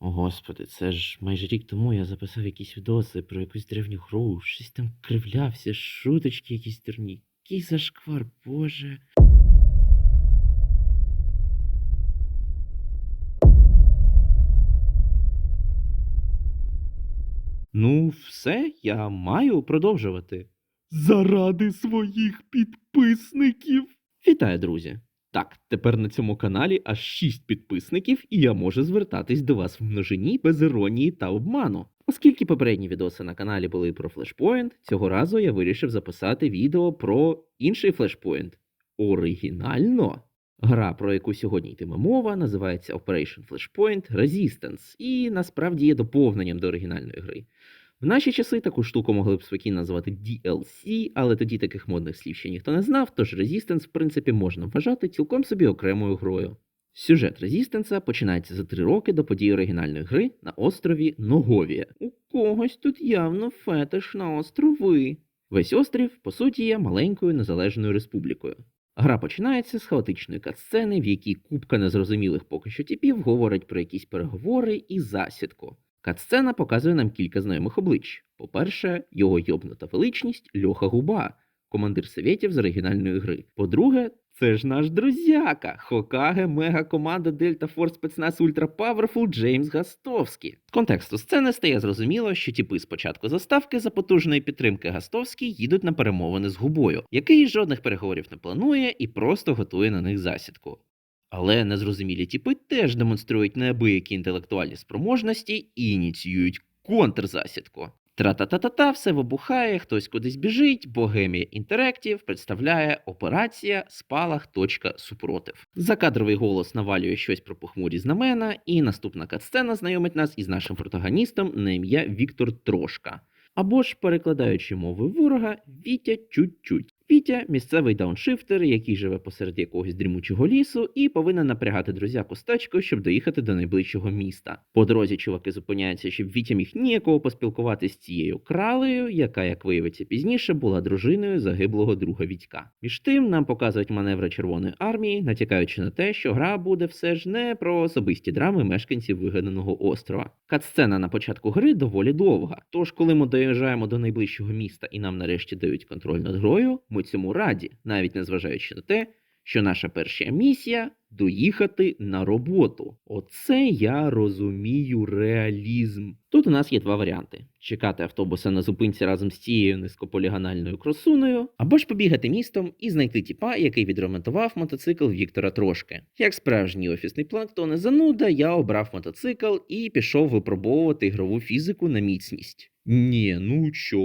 Господи, це ж майже рік тому я записав якісь відоси про якусь древню гру, щось там кривлявся, шуточки якісь дурні. Який зашквар, боже. Ну, все, я маю продовжувати. Заради своїх підписників. Вітаю, друзі! Так, тепер на цьому каналі аж 6 підписників, і я можу звертатись до вас в множині без іронії та обману. Оскільки попередні відоси на каналі були про флешпоінт, цього разу я вирішив записати відео про інший флешпоінт. Оригінально! Гра, про яку сьогодні йтиме мова, називається Operation Flashpoint Resistance, і насправді є доповненням до оригінальної гри. В наші часи таку штуку могли б спокійно назвати DLC, але тоді таких модних слів ще ніхто не знав, тож Resistance, в принципі, можна вважати цілком собі окремою грою. Сюжет Резістенса починається за три роки до подій оригінальної гри на островіНоговія. У когось тут явно фетиш на острови. Весь острів, по суті, є маленькою незалежною республікою. Гра починається з хаотичної катсцени, в якій купка незрозумілих поки що типів говорить про якісь переговори і засідку. Катсцена показує нам кілька знайомих облич. По-перше, його йобнута величність Льоха Губа, командир совєтів з оригінальної гри. По-друге, це ж наш друзяка, Хокаге Мега Команда Дельта Форс Спецназ Ультра Паверфул Джеймс Гастовський. З контексту сцени стає зрозуміло, що тіпи з початку заставки за потужної підтримки Гастовський їдуть на перемовини з губою, який жодних переговорів не планує і просто готує на них засідку. Але незрозумілі тіпи теж демонструють неабиякі інтелектуальні спроможності і ініціюють контрзасідку. Тра-та-та-та-та, все вибухає, хтось кудись біжить, Богемія Інтерактів представляє операція Спалах. Точка супротив. Закадровий голос навалює щось про похмурі знамена, і наступна катсцена знайомить нас із нашим протагоністом на ім'я Віктор Трошка. Або ж, перекладаючи мови ворога, Вітя чуть-чуть. Вітя місцевий дауншифтер, який живе посеред якогось дрімучого лісу, і повинен напрягати друзяку з щоб доїхати до найближчого міста. По дорозі чуваки зупиняються, щоб Вітя міг ніякого поспілкуватися з цією кралею, яка, як виявиться пізніше, була дружиною загиблого друга Вітька. Між тим нам показують маневри Червоної армії, натякаючи на те, що гра буде все ж не про особисті драми мешканців вигаданого острова. Катсцена на початку гри доволі довга. Тож, коли ми доїжджаємо до найближчого міста і нам нарешті дають контроль над грою, ми цьому раді, навіть незважаючи на те, що наша перша місія доїхати на роботу. Оце я розумію реалізм. Тут у нас є два варіанти: чекати автобуса на зупинці разом з цією низькополіганальною кросуною, або ж побігати містом і знайти тіпа, який відремонтував мотоцикл Віктора Трошки. Як справжній офісний планктон і зануда, я обрав мотоцикл і пішов випробовувати ігрову фізику на міцність. Ні, ну що,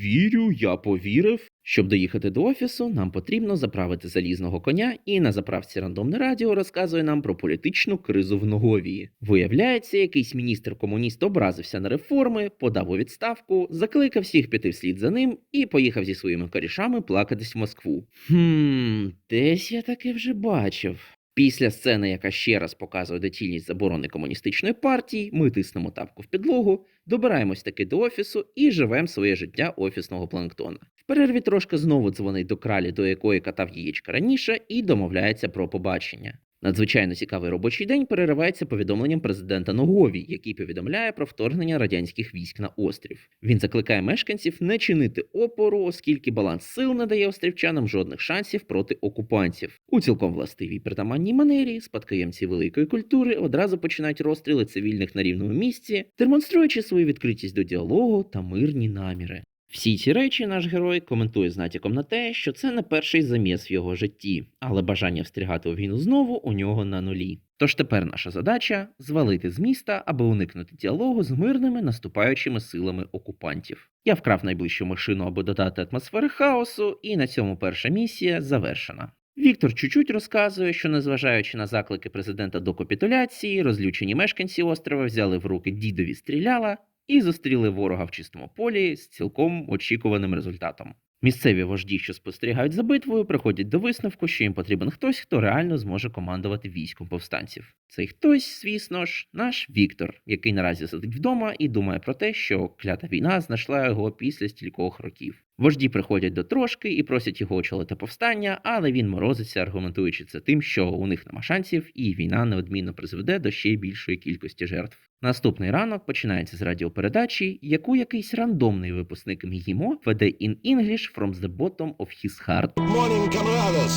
вірю, я повірив. Щоб доїхати до офісу, нам потрібно заправити залізного коня, і на заправці рандомне радіо розказує нам про політичну кризу вНоговії. Виявляється, якийсь міністр-комуніст образився на реформи, подав у відставку, закликав всіх піти вслід за ним і поїхав зі своїми корішами плакатись в Москву. Хм, десь я таке вже бачив. Після сцени, яка ще раз показує доцільність заборони комуністичної партії, ми тиснемо тапку в підлогу, добираємось таки до офісу і живемо своє життя офісного планктона. В перерві трошки знову дзвонить до кралі, до якої катав яєчка раніше, і домовляється про побачення. Надзвичайно цікавий робочий день переривається повідомленням президента Ногові, який повідомляє про вторгнення радянських військ на острів. Він закликає мешканців не чинити опору, оскільки баланс сил не дає острівчанам жодних шансів проти окупантів. У цілком властивій притаманній манері спадкоємці великої культури одразу починають розстріли цивільних на рівному місці, демонструючи свою відкритість до діалогу та мирні наміри. Всі ці речі наш герой коментує з натяком на те, що це не перший заміс в його житті, але бажання встрягати у війну знову у нього на нулі. Тож тепер наша задача звалити з міста, аби уникнути діалогу з мирними наступаючими силами окупантів. Я вкрав найближчу машину, аби додати атмосфери хаосу, і на цьому перша місія завершена. Віктор чуть-чуть розказує, що незважаючи на заклики президента до капітуляції, розлючені мешканці острова взяли в руки дідові стріляла і зустріли ворога в чистому полі з цілком очікуваним результатом. Місцеві вожді, що спостерігають за битвою, приходять до висновку, що їм потрібен хтось, хто реально зможе командувати військом повстанців. Цей хтось, звісно ж, наш Віктор, який наразі сидить вдома і думає про те, що клята війна знайшла його після стількох років. Вожді приходять до трошки і просять його очолити повстання, але він морозиться, аргументуючи це тим, що у них нема шансів, і війна неодмінно призведе до ще більшої кількості жертв. Наступний ранок починається з радіопередачі, яку якийсь рандомний випускник МГІМО веде in English from the bottom of his heart. Morning, comrades.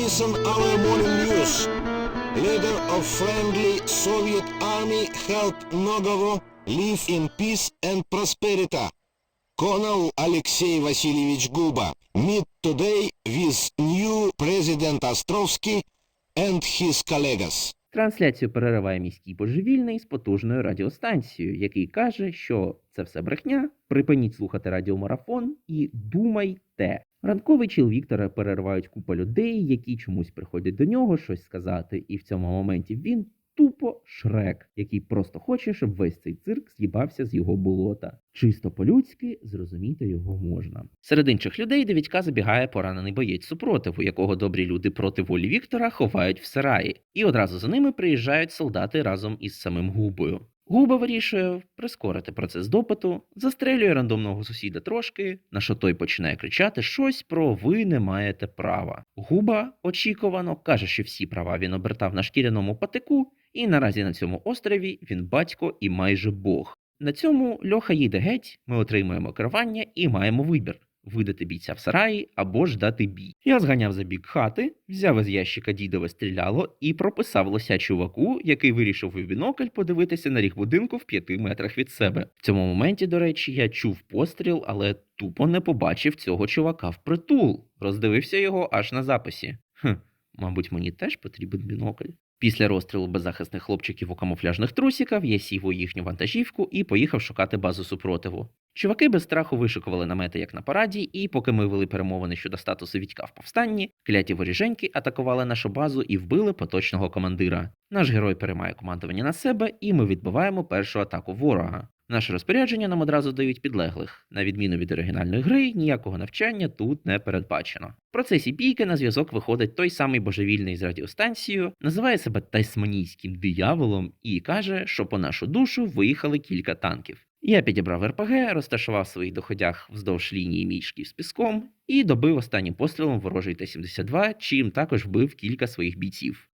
Listen our morning news. Leader of friendly Soviet army helped Nogovo live in peace and prosperity. Colonel Alexei Vasilyevich Guba meet today with new President Ostrovsky and his colleagues. Трансляцію перериває міський божевільний з потужною радіостанцією, який каже, що це все брехня. Припиніть слухати радіомарафон і думайте. Ранковий чіл Віктора переривають купа людей, які чомусь приходять до нього щось сказати, і в цьому моменті він тупо шрек, який просто хоче, щоб весь цей цирк з'їбався з його болота. Чисто по-людськи зрозуміти його можна. Серед інших людей до Вітька забігає поранений боєць супротиву, якого добрі люди проти волі Віктора ховають в сараї, і одразу за ними приїжджають солдати разом із самим Губою. Губа вирішує прискорити процес допиту, застрелює рандомного сусіда трошки, на що той починає кричати щось про ви не маєте права. Губа очікувано каже, що всі права він обертав на шкіряному патику, і наразі на цьому острові він батько і майже Бог. На цьому Льоха їде геть, ми отримуємо керування і маємо вибір. Видати бійця в сараї або ж дати бій. Я зганяв за бік хати, взяв із ящика дідове стріляло і прописав лося чуваку, який вирішив у бінокль подивитися на ріг будинку в п'яти метрах від себе. В цьому моменті, до речі, я чув постріл, але тупо не побачив цього чувака впритул. Роздивився його аж на записі. Хм, мабуть, мені теж потрібен бінокль. Після розстрілу беззахисних хлопчиків у камуфляжних трусіках я сів у їхню вантажівку і поїхав шукати базу супротиву. Чуваки без страху вишикували намети як на параді, і поки ми вели перемовини щодо статусу Вітька в повстанні, кляті воріженьки атакували нашу базу і вбили поточного командира. Наш герой переймає командування на себе, і ми відбиваємо першу атаку ворога. Наше розпорядження нам одразу дають підлеглих. На відміну від оригінальної гри, ніякого навчання тут не передбачено. В процесі бійки на зв'язок виходить той самий божевільний з радіостанцією, називає себе тайсманійським дияволом і каже, що по нашу душу виїхали кілька танків. Я підібрав РПГ, розташував своїх доходях вздовж лінії мішків з піском і добив останнім пострілом ворожий Т-72, чим також вбив кілька своїх бійців.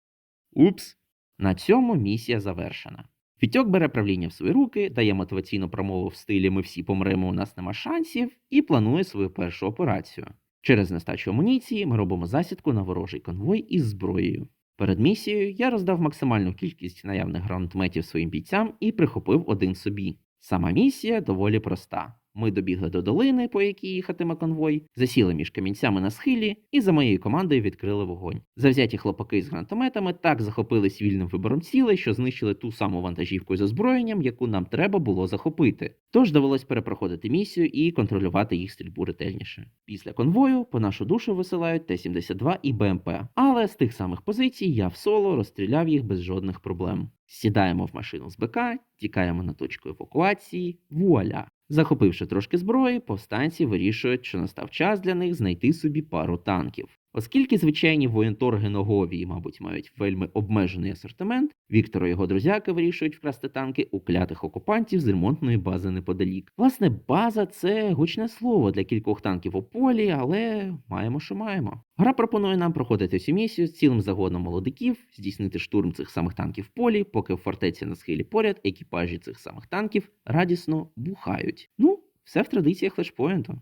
Упс! На цьому місія завершена. Вітьок бере правління в свої руки, дає мотиваційну промову в стилі Ми всі помремо, у нас нема шансів і планує свою першу операцію. Через нестачу амуніції ми робимо засідку на ворожий конвой із зброєю. Перед місією я роздав максимальну кількість наявних гранатметів своїм бійцям і прихопив один собі. Сама місія доволі проста. Ми добігли до долини, по якій їхатиме конвой, засіли між камінцями на схилі і за моєю командою відкрили вогонь. Завзяті хлопаки з гранатометами так захопились вільним вибором цілей, що знищили ту саму вантажівку з озброєнням, яку нам треба було захопити. Тож довелось перепроходити місію і контролювати їх стрільбу ретельніше. Після конвою по нашу душу висилають Т-72 і БМП, але з тих самих позицій я в соло розстріляв їх без жодних проблем. Сідаємо в машину з БК, тікаємо на точку евакуації, вуаля. Захопивши трошки зброї, повстанці вирішують, що настав час для них знайти собі пару танків. Оскільки звичайні воєнторги Ноговії, мабуть, мають вельми обмежений асортимент, Віктор і його друзяки вирішують вкрасти танки у клятих окупантів з ремонтної бази неподалік. Власне, база це гучне слово для кількох танків у полі, але маємо, що маємо. Гра пропонує нам проходити цю місію з цілим загоном молодиків, здійснити штурм цих самих танків в полі, поки в фортеці на схилі поряд екіпажі цих самих танків радісно бухають. Ну, все в традиціях флешпоінту.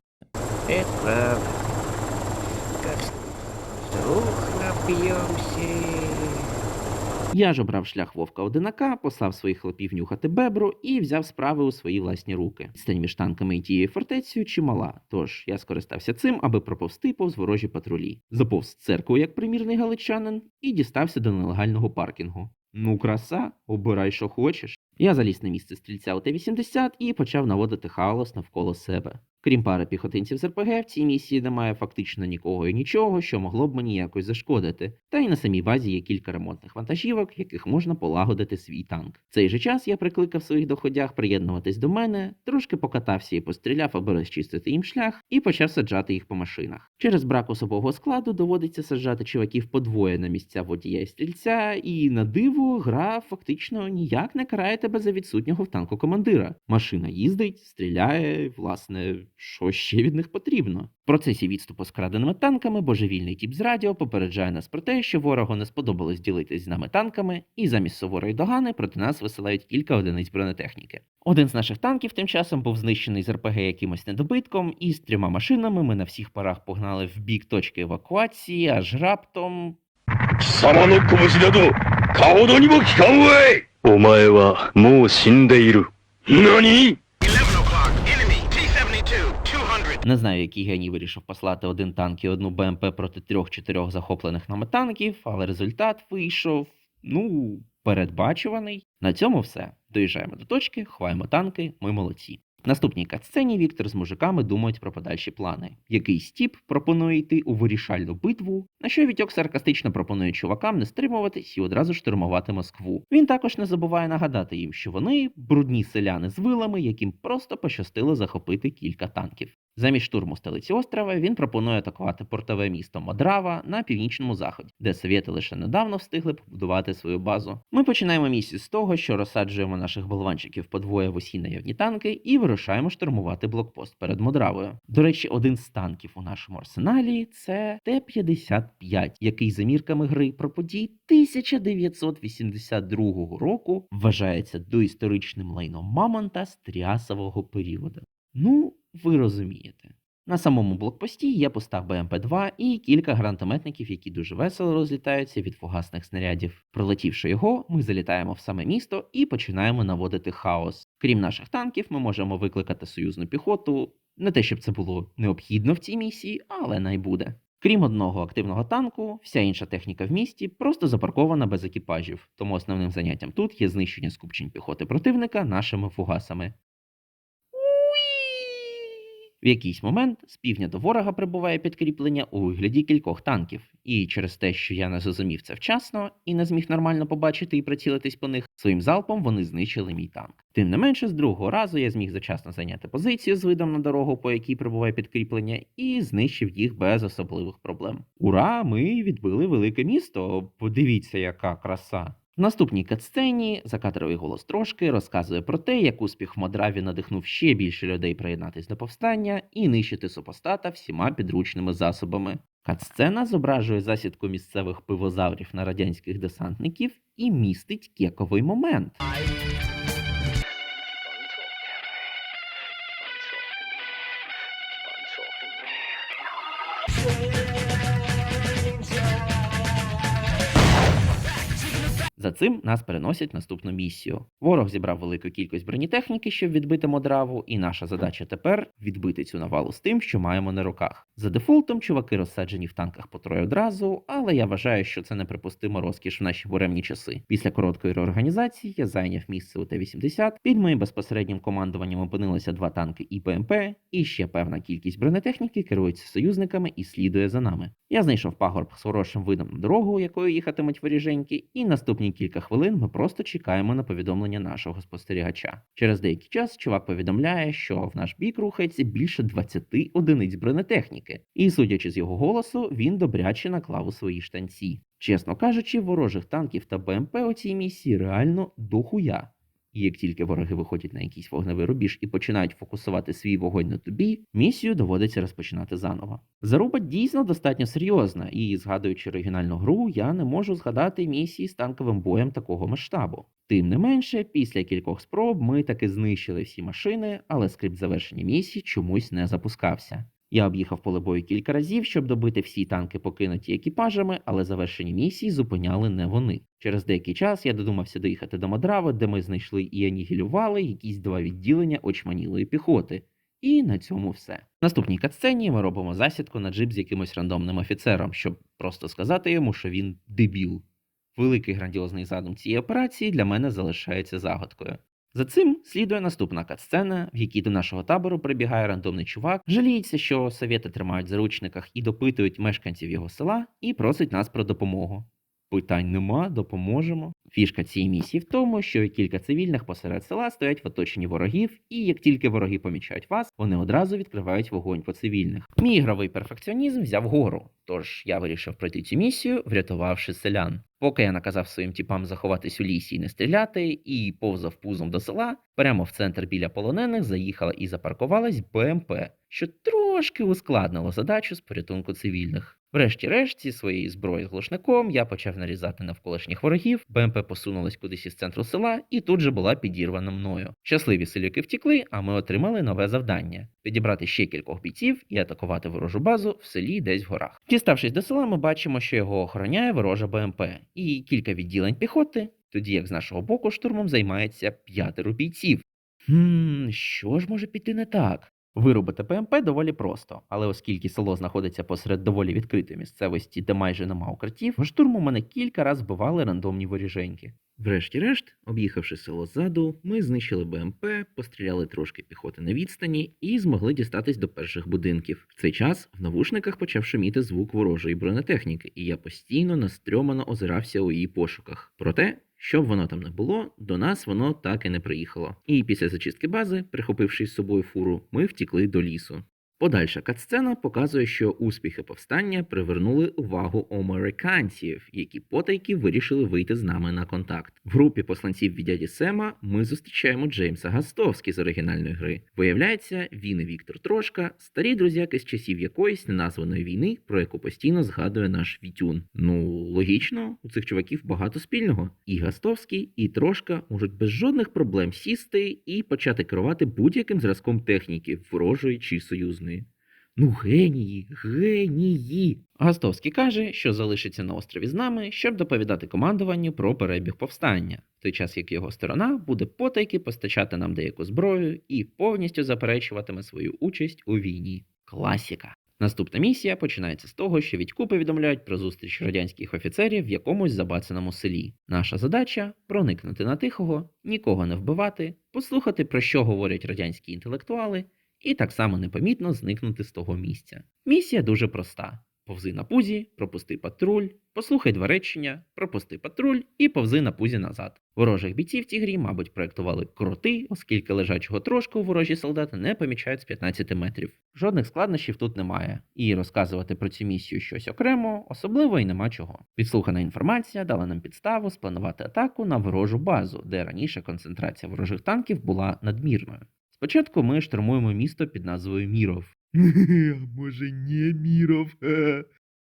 Вдруг напьемся. Я ж обрав шлях вовка одинака, послав своїх хлопів нюхати бебру і взяв справи у свої власні руки. Стань між танками і тією фортецею чимала, тож я скористався цим, аби проповсти повз ворожі патрулі. Заповз церкву як примірний галичанин і дістався до нелегального паркінгу. Ну, краса, обирай, що хочеш. Я заліз на місце стрільця у Т-80 і почав наводити хаос навколо себе. Крім пари піхотинців з РПГ, в цій місії немає фактично нікого і нічого, що могло б мені якось зашкодити. Та й на самій базі є кілька ремонтних вантажівок, яких можна полагодити свій танк. В цей же час я прикликав своїх доходях приєднуватись до мене, трошки покатався і постріляв, аби розчистити їм шлях, і почав саджати їх по машинах. Через брак особового складу доводиться саджати чуваків подвоє на місця водія і стрільця, і на диво гра фактично ніяк не карає тебе за відсутнього в танку командира. Машина їздить, стріляє, власне, що ще від них потрібно. В процесі відступу з краденими танками божевільний тіп з радіо попереджає нас про те, що ворогу не сподобалось ділитись з нами танками, і замість суворої догани проти нас висилають кілька одиниць бронетехніки. Один з наших танків тим часом був знищений з РПГ якимось недобитком, і з трьома машинами ми на всіх парах погнали в бік точки евакуації, аж раптом. 貴様の拳など、顔どにも効かんわいお前はもう死んでいる。何 не знаю, який геній вирішив послати один танк і одну БМП проти трьох-чотирьох захоплених нами танків, але результат вийшов, ну, передбачуваний. На цьому все. Доїжджаємо до точки, ховаємо танки, ми молодці. Наступній катсцені Віктор з мужиками думають про подальші плани. Якийсь тіп пропонує йти у вирішальну битву, на що Вітьок саркастично пропонує чувакам не стримуватись і одразу штурмувати Москву. Він також не забуває нагадати їм, що вони брудні селяни з вилами, яким просто пощастило захопити кілька танків. Замість штурму столиці острова він пропонує атакувати портове місто Модрава на північному заході, де совєти лише недавно встигли побудувати свою базу. Ми починаємо місію з того, що розсаджуємо наших болванчиків по двоє в усі наявні танки і вирушаємо штурмувати блокпост перед Модравою. До речі, один з танків у нашому арсеналі це Т-55, який за мірками гри про події 1982 року вважається доісторичним лайном Мамонта з тріасового періоду. Ну, ви розумієте. На самому блокпості є постав БМП-2 і кілька гранатометників, які дуже весело розлітаються від фугасних снарядів. Пролетівши його, ми залітаємо в саме місто і починаємо наводити хаос. Крім наших танків, ми можемо викликати союзну піхоту. Не те, щоб це було необхідно в цій місії, але найбуде. Крім одного активного танку, вся інша техніка в місті просто запаркована без екіпажів, тому основним заняттям тут є знищення скупчень піхоти противника нашими фугасами. В якийсь момент з півдня до ворога прибуває підкріплення у вигляді кількох танків, і через те, що я не зрозумів це вчасно і не зміг нормально побачити і прицілитись по них, своїм залпом вони знищили мій танк. Тим не менше, з другого разу я зміг зачасно зайняти позицію з видом на дорогу, по якій прибуває підкріплення, і знищив їх без особливих проблем. Ура! Ми відбили велике місто. Подивіться, яка краса. В наступній катсцені закадровий голос трошки розказує про те, як успіх в Модраві надихнув ще більше людей приєднатись до повстання і нищити супостата всіма підручними засобами. Катсцена зображує засідку місцевих пивозаврів на радянських десантників і містить кековий момент. За цим нас переносять наступну місію. Ворог зібрав велику кількість бронетехніки, щоб відбити Модраву, і наша задача тепер відбити цю навалу з тим, що маємо на руках. За дефолтом, чуваки розсаджені в танках по троє одразу, але я вважаю, що це неприпустимо розкіш в наші буремні часи. Після короткої реорганізації я зайняв місце у Т-80. Під моїм безпосереднім командуванням опинилися два танки і БМП, і ще певна кількість бронетехніки керується союзниками і слідує за нами. Я знайшов пагорб з хорошим видом на дорогу, якою їхатимуть воріженьки, і наступні кілька хвилин ми просто чекаємо на повідомлення нашого спостерігача. Через деякий час чувак повідомляє, що в наш бік рухається більше 20 одиниць бронетехніки, і, судячи з його голосу, він добряче наклав у свої штанці. Чесно кажучи, ворожих танків та БМП у цій місії реально дохуя. І як тільки вороги виходять на якийсь вогневий рубіж і починають фокусувати свій вогонь на тобі, місію доводиться розпочинати заново. Заруба дійсно достатньо серйозна, і згадуючи оригінальну гру, я не можу згадати місії з танковим боєм такого масштабу. Тим не менше, після кількох спроб ми таки знищили всі машини, але скрипт завершення місії чомусь не запускався. Я об'їхав поле бою кілька разів, щоб добити всі танки, покинуті екіпажами, але завершені місії зупиняли не вони. Через деякий час я додумався доїхати до Мадрави, де ми знайшли і анігілювали якісь два відділення очманілої піхоти. І на цьому все. В наступній катсцені ми робимо засідку на джип з якимось рандомним офіцером, щоб просто сказати йому, що він дебіл. Великий грандіозний задум цієї операції для мене залишається загадкою. За цим слідує наступна катсцена, в якій до нашого табору прибігає рандомний чувак, жаліється, що совєти тримають в заручниках і допитують мешканців його села, і просить нас про допомогу. Питань нема, допоможемо. Фішка цієї місії в тому, що кілька цивільних посеред села стоять в оточенні ворогів, і як тільки вороги помічають вас, вони одразу відкривають вогонь по цивільних. Мій ігровий перфекціонізм взяв гору, тож я вирішив пройти цю місію, врятувавши селян. Поки я наказав своїм тіпам заховатись у лісі і не стріляти, і повзав пузом до села, прямо в центр біля полонених заїхала і запаркувалась БМП. Що трошки ускладнило задачу з порятунку цивільних. Врешті-решт, зі своєї зброї з глушником я почав нарізати навколишніх ворогів, БМП посунулась кудись із центру села і тут же була підірвана мною. Щасливі селюки втікли, а ми отримали нове завдання підібрати ще кількох бійців і атакувати ворожу базу в селі десь в горах. Діставшись до села, ми бачимо, що його охороняє ворожа БМП і кілька відділень піхоти, тоді як з нашого боку штурмом займається п'ятеро бійців. Хм, що ж може піти не так? Вирубити ПМП доволі просто, але оскільки село знаходиться посеред доволі відкритої місцевості, де майже нема укриттів, в штурму мене кілька раз вбивали рандомні воріженьки. Врешті-решт, об'їхавши село ззаду, ми знищили БМП, постріляли трошки піхоти на відстані і змогли дістатись до перших будинків. В цей час в навушниках почав шуміти звук ворожої бронетехніки, і я постійно настрьомано озирався у її пошуках. Проте, що б воно там не було, до нас воно так і не приїхало. І після зачистки бази, прихопивши з собою фуру, ми втікли до лісу. Подальша катсцена показує, що успіхи повстання привернули увагу американців, які потайки вирішили вийти з нами на контакт. В групі посланців від дяді Сема ми зустрічаємо Джеймса Гастовські з оригінальної гри. Виявляється, він і Віктор Трошка старі друзяки з часів якоїсь неназваної війни, про яку постійно згадує наш Вітюн. Ну логічно, у цих чуваків багато спільного. І Гастовський, і Трошка можуть без жодних проблем сісти і почати керувати будь-яким зразком техніки, ворожої чи союзної. Ну, генії, генії. Гастовський каже, що залишиться на острові з нами, щоб доповідати командуванню про перебіг повстання, в той час як його сторона буде потайки постачати нам деяку зброю і повністю заперечуватиме свою участь у війні. Класіка. Наступна місія починається з того, що Відьку повідомляють про зустріч радянських офіцерів в якомусь забацаному селі. Наша задача проникнути на тихого, нікого не вбивати, послухати про що говорять радянські інтелектуали, і так само непомітно зникнути з того місця. Місія дуже проста: повзи на пузі, пропусти патруль, послухай два речення, пропусти патруль і повзи на пузі назад. Ворожих бійців в цій грі, мабуть, проектували кроти, оскільки лежачого трошку ворожі солдати не помічають з 15 метрів. Жодних складнощів тут немає, і розказувати про цю місію щось окремо, особливо і нема чого. Підслухана інформація дала нам підставу спланувати атаку на ворожу базу, де раніше концентрація ворожих танків була надмірною. Спочатку ми штурмуємо місто під назвою Міров. Може, не Міров.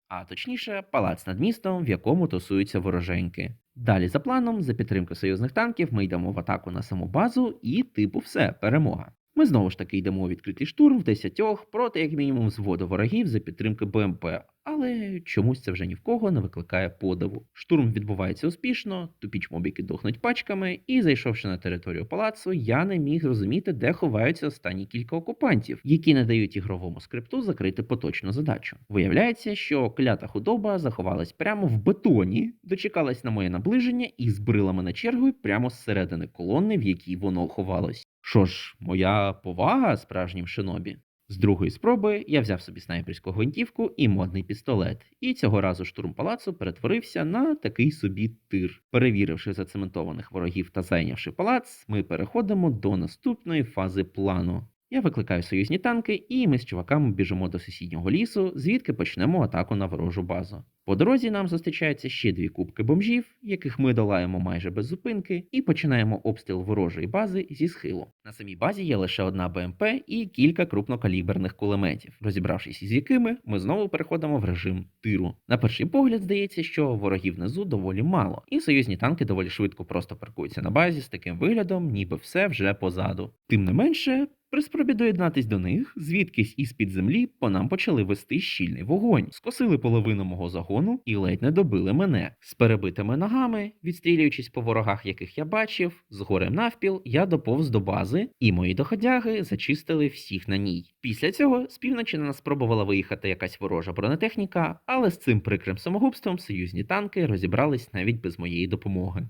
А точніше, палац над містом, в якому тусуються вороженьки. Далі, за планом, за підтримки союзних танків, ми йдемо в атаку на саму базу і, типу, все, перемога. Ми знову ж таки йдемо у відкритий штурм в десятьох проти як мінімум взводу ворогів за підтримки БМП, але чомусь це вже ні в кого не викликає подиву. Штурм відбувається успішно, тупіч мобіки дохнуть пачками, і зайшовши на територію палацу, я не міг зрозуміти, де ховаються останні кілька окупантів, які не дають ігровому скрипту закрити поточну задачу. Виявляється, що клята худоба заховалась прямо в бетоні, дочекалась на моє наближення і збрила мене чергою прямо зсередини колони, в якій воно ховалось. Що ж, моя повага справжнім шинобі. З другої спроби я взяв собі снайперську гвинтівку і модний пістолет, і цього разу штурм палацу перетворився на такий собі тир. Перевіривши зацементованих ворогів та зайнявши палац, ми переходимо до наступної фази плану. Я викликаю союзні танки, і ми з чуваками біжимо до сусіднього лісу, звідки почнемо атаку на ворожу базу. По дорозі нам зустрічаються ще дві кубки бомжів, яких ми долаємо майже без зупинки, і починаємо обстріл ворожої бази зі схилу. На самій базі є лише одна БМП і кілька крупнокаліберних кулеметів, розібравшись із якими, ми знову переходимо в режим тиру. На перший погляд здається, що ворогів внизу доволі мало, і союзні танки доволі швидко просто паркуються на базі з таким виглядом, ніби все вже позаду. Тим не менше. При спробі доєднатись до них, звідкись із під землі по нам почали вести щільний вогонь, скосили половину мого загону і ледь не добили мене. З перебитими ногами, відстрілюючись по ворогах, яких я бачив, з горем навпіл я доповз до бази, і мої доходяги зачистили всіх на ній. Після цього з півночі на нас спробувала виїхати якась ворожа бронетехніка, але з цим прикрим самогубством союзні танки розібрались навіть без моєї допомоги.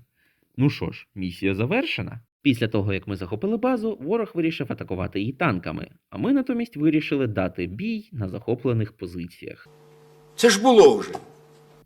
Ну що ж, місія завершена. Після того, як ми захопили базу, ворог вирішив атакувати її танками, а ми натомість вирішили дати бій на захоплених позиціях. Це ж було вже.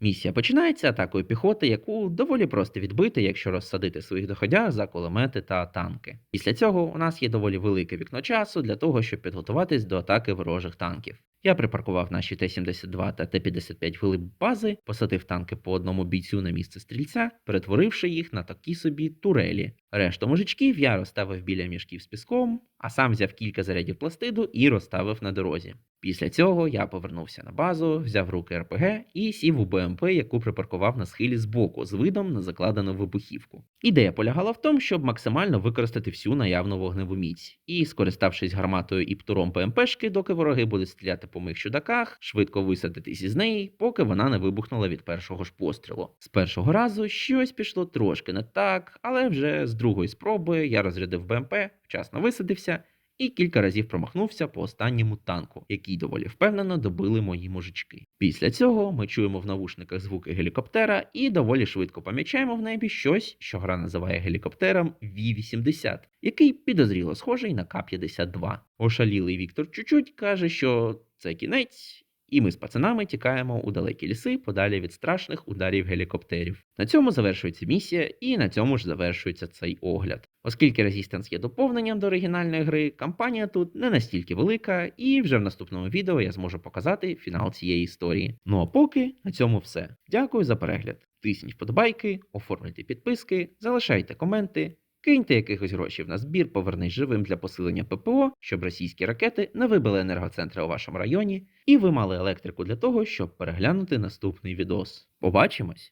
Місія починається атакою піхоти, яку доволі просто відбити, якщо розсадити своїх доходяг за кулемети та танки. Після цього у нас є доволі велике вікно часу для того, щоб підготуватись до атаки ворожих танків. Я припаркував наші Т-72 та Т-55 вглиб бази, посадив танки по одному бійцю на місце стрільця, перетворивши їх на такі собі турелі. Решту мужичків я розставив біля мішків з піском, а сам взяв кілька зарядів пластиду і розставив на дорозі. Після цього я повернувся на базу, взяв руки РПГ і сів у БМП, яку припаркував на схилі збоку з видом на закладену вибухівку. Ідея полягала в тому, щоб максимально використати всю наявну вогневу міць, і, скориставшись гарматою і птуром ПМПшки, доки вороги будуть стріляти по моїх чудаках, швидко висадитись із неї, поки вона не вибухнула від першого ж пострілу. З першого разу щось пішло трошки не так, але вже з другої спроби я розрядив БМП, вчасно висадився і кілька разів промахнувся по останньому танку, який доволі впевнено добили мої мужички. Після цього ми чуємо в навушниках звуки гелікоптера і доволі швидко помічаємо в небі щось, що гра називає гелікоптером V-80, який підозріло схожий на К-52. Ошалілий Віктор Чучуть каже, що це кінець. І ми з пацанами тікаємо у далекі ліси подалі від страшних ударів гелікоптерів. На цьому завершується місія, і на цьому ж завершується цей огляд. Оскільки Resistance є доповненням до оригінальної гри, кампанія тут не настільки велика, і вже в наступному відео я зможу показати фінал цієї історії. Ну а поки на цьому все. Дякую за перегляд. Тисніть вподобайки, оформлюйте підписки, залишайте коменти. Киньте якихось грошей на збір, повернись живим для посилення ППО, щоб російські ракети не вибили енергоцентри у вашому районі, і ви мали електрику для того, щоб переглянути наступний відос. Побачимось!